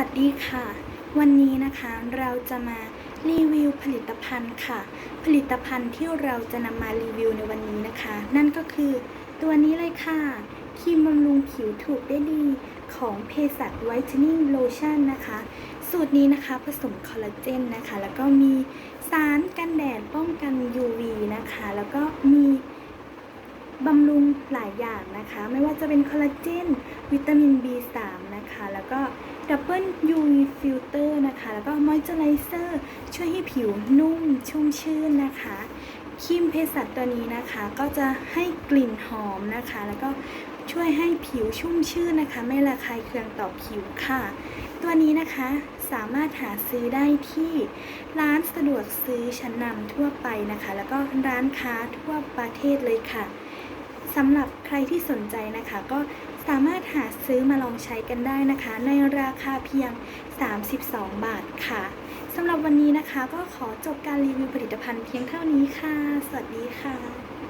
วัสดีค่ะ วันนี้นะคะเราจะมารีวิวผลิตภัณฑ์ค่ะ ผลิตภัณฑ์ที่เราจะนำมารีวิวในวันนี้นะคะ นั่นก็คือตัวนี้เลยค่ะครีมบำรุงผิวถูกได้ดี ของเภสัชไวท์เทนนิ่งโลชั่นนะคะ สูตรนี้นะคะผสมคอลลาเจนนะคะ แล้วก็มีสารกันแดดป้องกัน UV นะคะ แล้วก็มีบำรุงหลายอย่างนะคะ ไม่ว่าจะเป็นคอลลาเจน วิตามิน B3 นะคะ แล้วก็ดับเบิล UV ฟิลเตอร์นะคะ แล้วก็มอยเจอไรเซอร์ช่วยให้ผิวนุ่มชุ่มชื่นนะคะครีมเภสัชตัวนี้นะคะก็จะให้กลิ่นหอมนะคะ แล้วก็ช่วยให้ผิวชุ่มชื่นนะคะ ไม่ระคายเคืองต่อผิวค่ะ ตัวนี้นะคะสามารถหาซื้อได้ที่ร้านสะดวกซื้อชั้นนำทั่วไปนะคะ แล้วก็ร้านค้าทั่วประเทศเลยค่ะ สำหรับใครที่สนใจนะคะ ก็สามารถหาซื้อมาลองใช้กันได้นะคะ ในราคาเพียง 32 บาทค่ะสำหรับวันนี้นะคะ ก็ขอจบการรีวิวผลิตภัณฑ์เพียงเท่านี้ค่ะ สวัสดีค่ะ